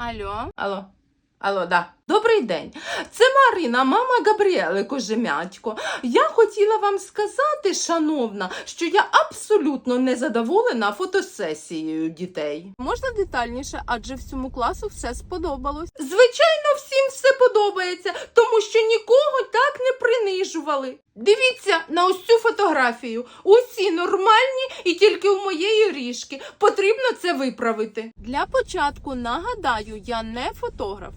Алло. Алло. Алло, да. Добрий день. Це Марина, мама Габріели Кожемятько. Я хотіла вам сказати, шановна, що я абсолютно не задоволена фотосесією дітей. Можна детальніше, адже всьому класу все сподобалось. Звичайно, всім все подобається, тому що нікого так не принижували. Дивіться на ось цю фотографію. Усі нормальні і тільки у моєї ріжки. Потрібно це виправити. Для початку нагадаю, я не фотограф.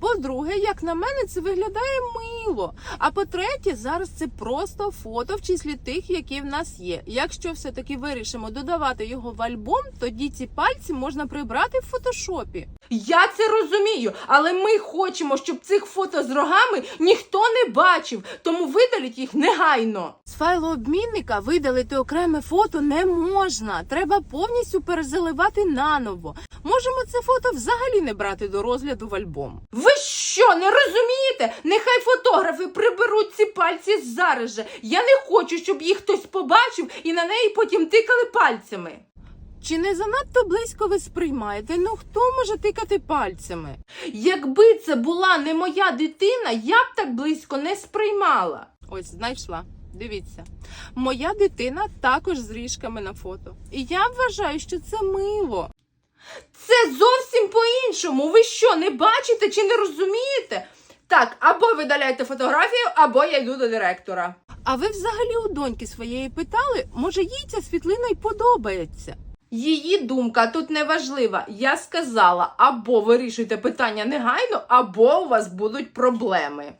По-друге, як на мене, це виглядає мило. А по-третє, зараз це просто фото в числі тих, які в нас є. Якщо все-таки вирішимо додавати його в альбом, тоді ці пальці можна прибрати в фотошопі. Я це розумію, але ми хочемо, щоб цих фото з рогами ніхто не бачив, тому видаліть їх негайно. З файлообмінника видалити окреме фото не можна. Треба повністю перезаливати наново. Можемо це фото взагалі не брати до розгляду в альбом. Ви що, не розумієте? Нехай фотографи приберуть ці пальці зараз же. Я не хочу, щоб їх хтось побачив і на неї потім тикали пальцями. Чи не занадто близько ви сприймаєте? Ну хто може тикати пальцями? Якби це була не моя дитина, я б так близько не сприймала. Ось знайшла. Дивіться, моя дитина також з ріжками на фото. І я вважаю, що це мило. Це зовсім по-іншому. Ви що, не бачите чи не розумієте? Так, або видаляйте фотографію, або я йду до директора. А ви взагалі у доньки своєї питали, може їй ця світлина й подобається? Її думка тут не важлива. Я сказала, або вирішуйте питання негайно, або у вас будуть проблеми.